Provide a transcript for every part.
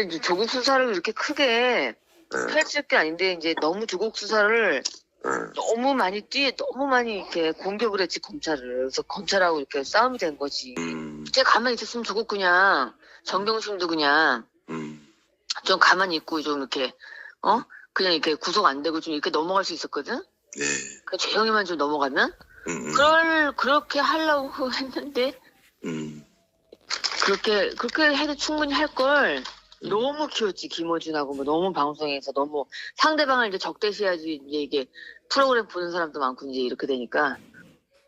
이제 조국 수사를 이렇게 크게 예, 펼칠 게 아닌데 이제 너무 조국 수사를 예. 너무 많이 뛰 너무 많이 이렇게 공격을 했지 검찰을. 그래서 검찰하고 이렇게 싸움이 된 거지. 음, 제가 가만히 있었으면 조국 그냥 정경심도 그냥 음, 좀 가만히 있고 좀 이렇게 어? 그냥 이렇게 구속 안 되고 좀 이렇게 넘어갈 수 있었거든. 예, 그 조용히만 좀 넘어가면? 음, 음, 그럴 그렇게 하려고 했는데 음, 그렇게 그렇게 해도 충분히 할걸 너무 키웠지 김어준하고 뭐 너무 방송에서 너무 상대방을 이제 적대시해야지 이제 이게 프로그램 보는 사람도 많고 이제 이렇게 되니까.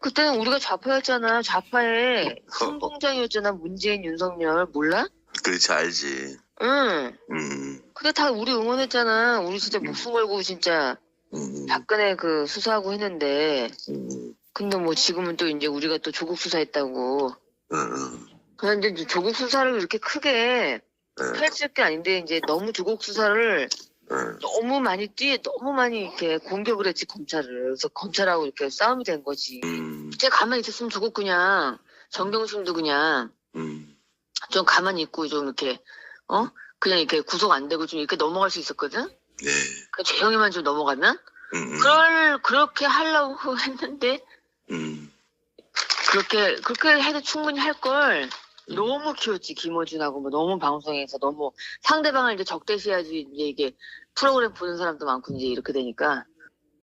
그때는 우리가 좌파였잖아. 좌파의 선봉장이었잖아. 문재인 윤석열. 몰라? 그렇지 알지. 응. 음, 근데 다 우리 응원했잖아. 우리 진짜 목숨 걸고 진짜 음, 박근혜 그 수사하고 했는데. 음, 근데 뭐 지금은 또 이제 우리가 또 조국 수사했다고. 음, 그런데 조국 수사를 이렇게 크게 예, 펼칠 게 아닌데 이제 너무 조국 수사를 예, 너무 많이 뛰 너무 많이 이렇게 공격을 했지 검찰을. 그래서 검찰하고 이렇게 싸움이 된 거지. 음, 제가 가만히 있었으면 조국 그냥 정경심도 그냥 음, 좀 가만히 있고 좀 이렇게 어? 그냥 이렇게 구속 안 되고 좀 이렇게 넘어갈 수 있었거든. 예, 그 조용히만 좀 넘어가면? 음, 음, 그럴 그렇게 하려고 했는데 음, 그렇게 그렇게 해도 충분히 할걸 너무 키웠지 김어준하고 뭐 너무 방송에서 너무 상대방을 이제 적대시해야지 이제 이게 프로그램 보는 사람도 많고 이제 이렇게 되니까